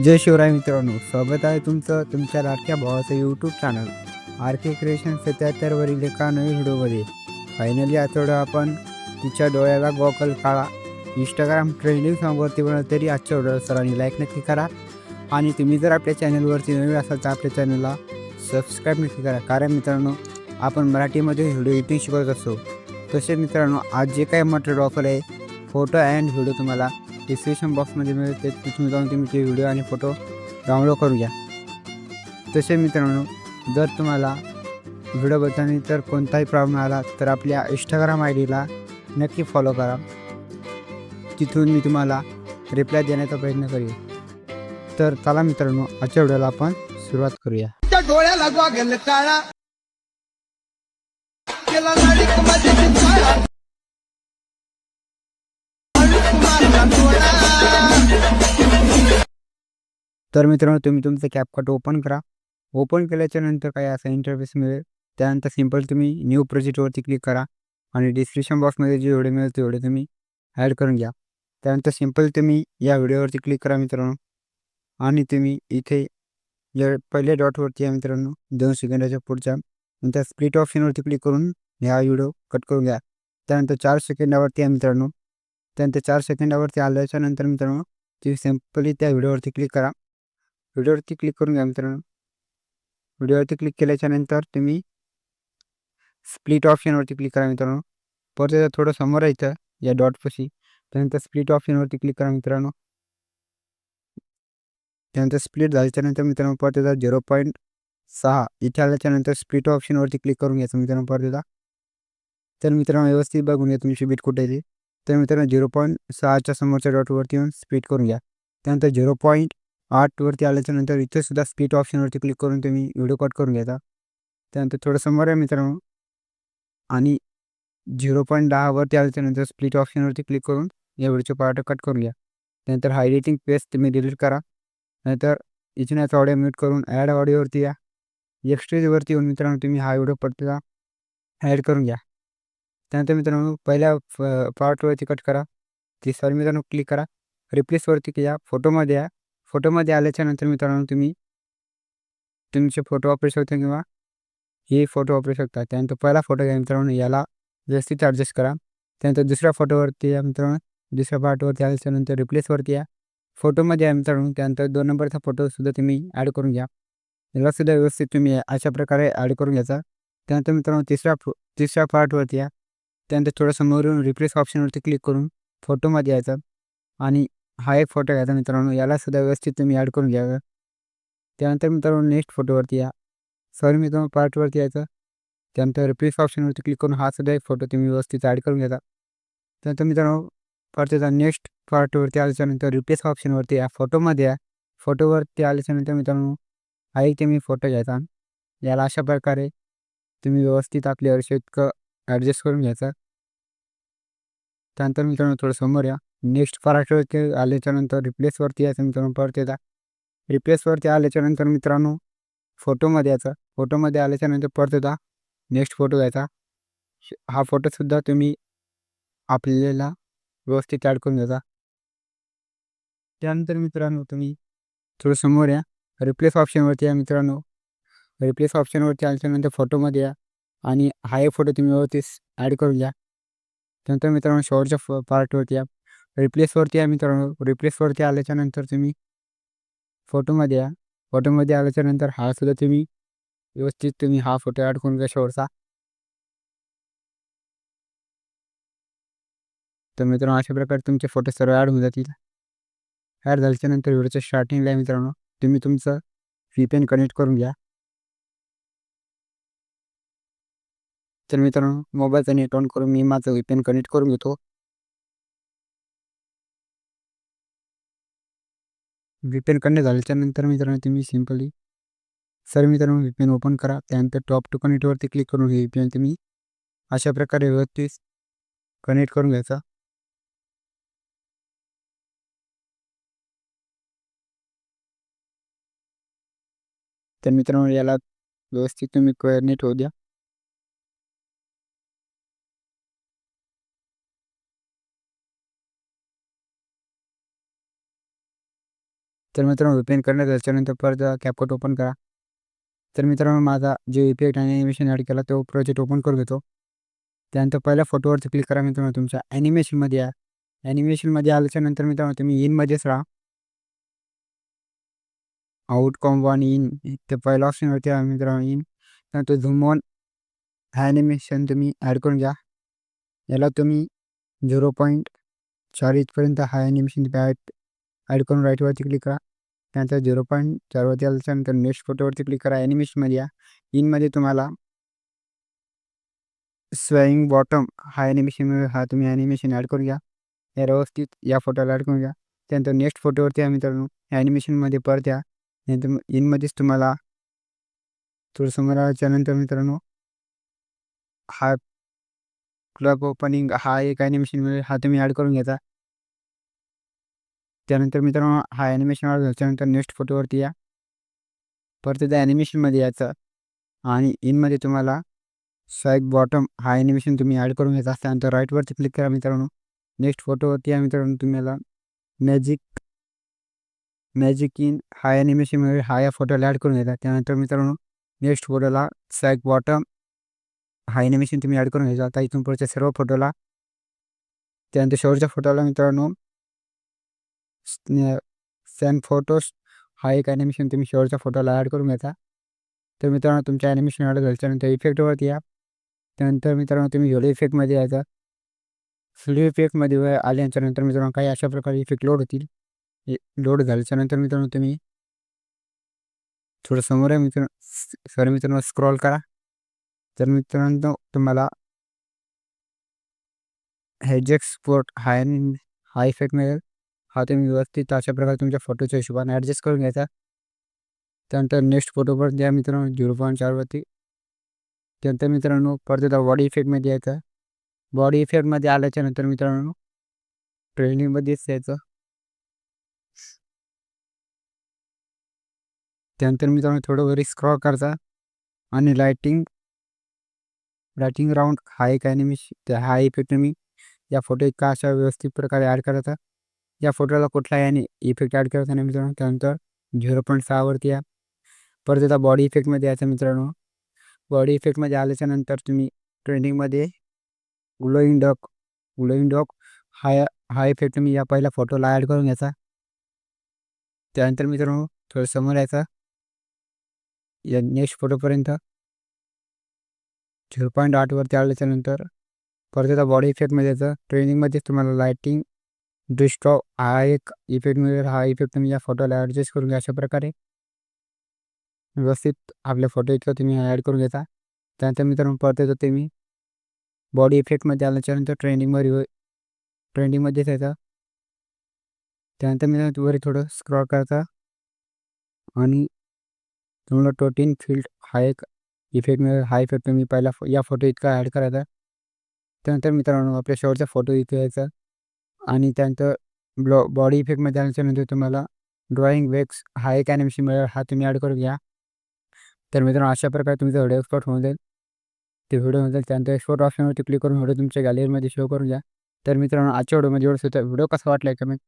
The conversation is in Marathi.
जय शिवराय मित्रांनो स्वागत आहे तुमचं तुमच्या लाडक्या भावाचं YouTube channel R K creation सत्याहत्तरवरील एका नवीन व्हिडिओमध्ये. फायनली आठवडा आपण तिच्या डोळ्याला गॉकल काढा. इंस्टाग्राम ट्रेंडिंग सॉंगवरती बनवलं तरी आजच्या व्हिडिओ सरांनी लाईक नक्की करा. आणि तुम्ही जर आपल्या चॅनलवरती नवीन असाल तर आपल्या चॅनलला सबस्क्राईब नक्की करा. कारण मित्रांनो आपण मराठीमध्ये व्हिडिओ एडिटिंग शिकत असतो. तसे मित्रांनो आज जे काही मटेरियल ऑफर आहे फोटो अँड व्हिडिओ तुम्हाला डिस्क्रिप्शन बॉक्समध्ये मिळेल ते तिथून जाऊन तुम्ही ते व्हिडिओ आणि फोटो डाउनलोड करून घ्या. तसे मित्रांनो जर तुम्हाला व्हिडिओ बघताना तर कोणताही प्रॉब्लेम आला तर आपल्या इंस्टाग्राम आय डीला नक्की फॉलो करा. तिथून मी तुम्हाला रिप्लाय देण्याचा प्रयत्न करेन. तर चला मित्रांनो आजच्या व्हिडिओला आपण सुरुवात करूया. त्या डोळ्याला तर मित्रांनो तुम्ही तुमचं कॅपकट ओपन करा. ओपन केल्याच्यानंतर काही असा इंटरफेस मिळेल? त्यानंतर सिंपल तुम्ही न्यू प्रोजेक्टवरती क्लिक करा आणि डिस्क्रिप्शन बॉक्समध्ये जे मिळेल तेवढे तुम्ही ॲड करून घ्या. त्यानंतर सिंपल तुम्ही या व्हिडिओवरती क्लिक करा मित्रांनो. आणि तुम्ही इथे या पहिल्या डॉटवरती या मित्रांनो दोन सेकंदाच्या पुढच्या नंतर स्प्लिट ऑप्शनवरती क्लिक करून ह्या व्हिडिओ कट करून घ्या. त्यानंतर चार सेकंदावरती या मित्रांनो त्यानंतर चार सेकंडावरती आल्याच्यानंतर मित्रांनो तुम्ही सिम्पली त्या व्हिडिओवरती क्लिक करा. व्हिडिओवरती क्लिक करून घ्या मित्रांनो. व्हिडिओवरती क्लिक केल्याच्यानंतर तुम्ही स्प्लिट ऑप्शनवरती क्लिक करा मित्रांनो. परत त्याचं थोडं समोर यायचं या डॉटपाशी त्यानंतर स्प्लिट ऑप्शनवरती क्लिक करा मित्रांनो. त्यानंतर स्प्लिट झाल्याच्यानंतर मित्रांनो परत त्याचा झिरो पॉईंट सहा इथे आल्याच्यानंतर स्प्लिट ऑप्शनवरती क्लिक करून घ्यायचं मित्रांनो परत त्याचा तर मित्रांनो व्यवस्थित बघून घ्या तुमची बीट कुठे आहे तर मित्रांनो झिरो पॉईंट सहाच्या समोरच्या डॉटवरती येऊन स्पीड करून घ्या. त्यानंतर झिरो पॉईंट आठवरती आल्याच्यानंतर इथेसुद्धा स्पीड ऑप्शनवरती क्लिक करून तुम्ही व्हिडिओ कट करून घ्यायचा. त्यानंतर थोडं समोर आहे मित्रांनो. आणि झिरो पॉईंट दहावरती आल्याच्यानंतर स्प्लिट ऑप्शनवरती क्लिक करून या व्हिडिओचे पार्ट कट करून घ्या. त्यानंतर हायलायटिंग पेस्ट तुम्ही डिलीट करा. नंतर इथूनच ऑडिओ म्यूट करून ॲड ऑडिओवरती या. एक्स्ट्रेजवरती येऊन मित्रांनो तुम्ही हा व्हिडिओ पडला ॲड करून घ्या. त्यानंतर मित्रांनो पहिल्या पार्टवरती कट करा. ती सॉरी मित्रांनो क्लिक करा. रिप्लेसवरती या फोटोमध्ये या. फोटोमध्ये आल्याच्यानंतर मित्रांनो तुम्ही तुमचे फोटो वापरू शकता किंवा हे फोटो वापरू शकता. त्यानंतर पहिला फोटो घ्या मित्रांनो याला व्यवस्थित ॲडजस्ट करा. त्यानंतर दुसऱ्या फोटोवरती या मित्रांनो दुसऱ्या पार्टवरती आल्याच्यानंतर रिप्लेसवरती या. फोटोमध्ये या मित्रांनो त्यानंतर दोन नंबरचा फोटोसुद्धा तुम्ही ॲड करून घ्या. यालासुद्धा व्यवस्थित तुम्ही अशा प्रकारे ॲड करून घ्यायचा. त्यानंतर मित्रांनो तिसऱ्या फो तिसऱ्या पार्टवरती या. त्यानंतर थोडं समोरून रिप्लेस ऑप्शनवरती क्लिक करून फोटोमध्ये यायचा. आणि हा एक फोटो घ्यायचा मित्रांनो यालासुद्धा व्यवस्थित तुम्ही ॲड करून घ्यावं त्यानंतर मित्रांनो नेक्स्ट फोटोवरती या. सॉरी मित्रांनो पार्टवरती यायचं. त्यानंतर रिप्लेस ऑप्शनवरती क्लिक करून हा सुद्धा एक फोटो तुम्ही व्यवस्थित ॲड करून घ्यायचा. त्यानंतर मित्रांनो परत नेक्स्ट पार्टवरती आल्याच्यानंतर रिप्लेस ऑप्शनवरती या. फोटोमध्ये या. फोटोवरती आल्याच्यानंतर मित्रांनो हा एक तुम्ही फोटो घ्यायचा. याला अशा प्रकारे तुम्ही व्यवस्थित आपल्या आयुष्यात ॲडजस्ट करून घ्यायचा. त्यानंतर मित्रांनो थोडं समोर या. नेक्स्ट पार्टवरती आल्याच्यानंतर रिप्लेसवरती यायचं मित्रांनो परत येता रिप्लेसवरती आल्याच्यानंतर मित्रांनो फोटोमध्ये यायचा. फोटोमध्ये आल्याच्यानंतर परत येता नेक्स्ट फोटो घ्यायचा. श- हा फोटोसुद्धा तुम्ही आपल्याला व्यवस्थित ॲड करून घ्यायचा. त्यानंतर मित्रांनो तुम्ही थोडं समोर या. रिप्लेस ऑप्शनवरती या मित्रांनो. रिप्लेस ऑप्शनवरती आल्याच्यानंतर फोटोमध्ये या. आणि हा एक फोटो तुम्ही व्यवस्थित ॲड करून घ्या. त्यानंतर मित्रांनो शेवटच्या फ पार्टवरती या. रिप्लेसवरती या मित्रांनो. रिप्लेसवरती आल्याच्यानंतर तुम्ही फोटोमध्ये या. फोटोमध्ये आल्याच्यानंतर हा सुद्धा तुम्ही व्यवस्थित तुम्ही हा फोटो ॲड करून घ्या शेवटचा. तर मित्रांनो अशा प्रकारे तुमचे फोटो सर्व ॲड होऊन जातील. ॲड झाल्याच्यानंतर व्हिडिओच्या स्टार्टिंगला मित्रांनो. तुम्ही तुमचं व्ही एन कनेक्ट करून घ्या. तर मित्रांनो मोबाईलचा नेट ऑन करून मी माझं व्ही कनेक्ट करून घेतो. व्ही कनेक्ट झाल्याच्यानंतर मित्रांनो तुम्ही सिम्पली सर मित्रांनो व्ही ओपन करा. त्यानंतर टॉप टू कनेक्टवरती क्लिक करून हे पेन तुम्ही अशा प्रकारे व्यवस्थित कनेक्ट करून घ्यायचा. तर मित्रांनो याला व्यवस्थित तुम्ही कनेक्ट होऊ द्या. तर मित्रांनो ओपन करण्यात त्याच्यानंतर परत कॅपकट ओपन करा. तर मित्रांनो माझा जे इफेक्ट आणि ॲनिमेशन ॲड केला तो प्रोजेक्ट ओपन करून घेतो. त्यानंतर पहिल्या फोटोवरती क्लिक करा मित्रांनो तुमच्या ॲनिमेशनमध्ये या. ॲनिमेशनमध्ये आल्याच्यानंतर मित्रांनो तुम्ही इनमध्येच राहा. आउट कॉम्बो आणि इन ते पहिल्या ऑप्शनवरती आहे मित्रांनो इन त्यानंतर झूम ऑन ॲनिमेशन तुम्ही ॲड करून घ्या. याला तुम्ही झिरो पॉईंट चार इथपर्यंत हा ॲनिमेशन तुम्ही ॲड ॲड करून राईटवरती क्लिक करा. त्यानंतर झिरो पॉईंट चारवरती आल्याच्यानंतर नेक्स्ट फोटोवरती क्लिक करा. ॲनिमेशनमध्ये या. इनमध्ये तुम्हाला स्वेईंग बॉटम हा ॲनिमेशन हा तुम्ही ॲनिमेशन ॲड करून घ्या. या व्यवस्थित या फोटोला ॲड करून घ्या. त्यानंतर नेक्स्ट फोटोवरती या मित्रांनो ॲनिमेशनमध्ये परत या. नंतर इनमध्येच तुम्हाला थोडं समोर आल्याच्यानंतर मित्रांनो हा क्लब ओपनिंग हा एक ॲनिमेशन हा तुम्ही ॲड करून घ्यायचा. त्यानंतर मित्रांनो हा ॲनिमेशन ॲड नेक्स्ट फोटोवरती या. परत त्या ॲनिमेशनमध्ये यायचं. आणि इनमध्ये तुम्हाला स्वॅग बॉटम हा ॲनिमेशन तुम्ही ॲड करून घ्यायचा नंतर राईटवरती क्लिक करा मित्रांनो. नेक्स्ट फोटोवरती या मित्रांनो तुम्हाला मॅजिक मॅजिक इन हा ॲनिमेशनमध्ये हा या फोटोला ॲड करून घ्यायचा. त्यानंतर मित्रांनो नेक्स्ट फोटोला स्वॅग बॉटम हा ॲनिमेशन तुम्ही ॲड करून घ्यायचा. आता इथून पुढच्या सर्व फोटोला त्यानंतर शेवटच्या फोटोला मित्रांनो सॅन फोटोस हा एक ॲनिमेशन तुम्ही शेवटचा फोटोला ॲड करून घेता. तर मित्रांनो तुमच्या ॲनिमेशन ॲड झाल्याच्यानंतर इफेक्टवरती या. त्यानंतर मित्रांनो तुम्ही व्हिडिओ इफेक्टमध्ये यायचा. व्हिडिओ इफेक्टमध्ये आल्याच्यानंतर मित्रांनो काही अशा प्रकारे इफेक्ट लोड होतील. लोड झाल्याच्यानंतर मित्रांनो तुम्ही थोडं समोर आहे मित्र सर मित्रांनो स्क्रॉल करा. तर मित्रांनो तुम्हाला हेजेक्स स्पोर्ट हाय हाय इफेक्ट मिळेल. हा तुम्ही व्यवस्थित अशा प्रकारे तुमच्या फोटोच्या हिशोबाने ॲडजस्ट करून घ्यायचा. त्यानंतर नेक्स्ट फोटोवर द्या मित्रांनो झिरो पॉईंट चारवरती त्यानंतर मित्रांनो परत एकदा बॉडी इफेक्टमध्ये यायचं. बॉडी इफेक्टमध्ये आल्याच्यानंतर मित्रांनो ट्रेनिंगमध्येच यायचं त्यानंतर मित्रांनो थोडं वरी स्क्रॉल करायचा. आणि लायटिंग लायटिंग राऊंड हा एक ॲनिमेशन हा इफेक्ट मी या फोटो का अशा व्यवस्थित प्रकारे ॲड करायचा. या फोटोला कुठला याने इफेक्ट ॲड करायचा नाही मित्रांनो. त्यानंतर झिरो पॉईंट सहावरती या. परत आता बॉडी इफेक्टमध्ये यायचं मित्रांनो. बॉडी इफेक्टमध्ये आल्याच्यानंतर तुम्ही ट्रेंडिंगमध्ये ग्लोईंग डॉक ग्लोईंग डॉक हा हा इफेक्ट तुम्ही या पहिल्या फोटोला ॲड करून घ्यायचा. त्यानंतर मित्रांनो थोडं समोर यायचा. या नेक्स्ट फोटोपर्यंत झिरो पॉईंट आठवरती आल्याच्यानंतर परत आता बॉडी इफेक्टमध्ये यायचं. ट्रेनिंगमध्येच तुम्हाला लायटिंग डिस्टॉप हा एक इफेक्ट मिळेल म्हणजे, हा इफेक्ट तुम्ही म्हणजे, या फोटोला ॲडजस्ट करून घ्या अशा प्रकारे. व्यवस्थित आपल्या फोटो इतकं तुम्ही ॲड करून घेता. त्यानंतर मित्रांनो परत येतो मी. बॉडी इफेक्टमध्ये आल्याच्यानंतर ट्रेंडिंगवर ट्रेंडिंगमध्येच येतं. त्यानंतर मित्रांनो वरी थोडं स्क्रॉल करता. आणि तुम्हाला टोटीन फील्ड हा एक इफेक्ट मिळेल म्हणजे, हा इफेक्ट तुम्ही पहिला या फोटो इतका ॲड करायचा. त्यानंतर मित्रांनो आपल्या शेवटचा फोटो इथे यायचा. आणि त्यानंतर ब्लॉ बॉडी इफेक्टमध्ये आल्याच्यानंतर तुम्हाला ड्रॉइंग वेक्स हा एक ॲनिमेशन मिळेल हा तुम्ही ॲड करून घ्या. तर मित्रांनो अशा प्रकारे तुमचा व्हिडिओ एक्सपोर्ट होऊन जाईल. ते व्हिडिओ होऊन जाईल त्यानंतर एक्सपोर्ट ऑप्शनवरती क्लिक करून व्हिडिओ तुमच्या गॅलरीमध्ये शो करून घ्या. तर मित्रांनो आजच्या व्हिडिओमध्ये एवढंच होतं. व्हिडिओ कसा वाटला कमेंट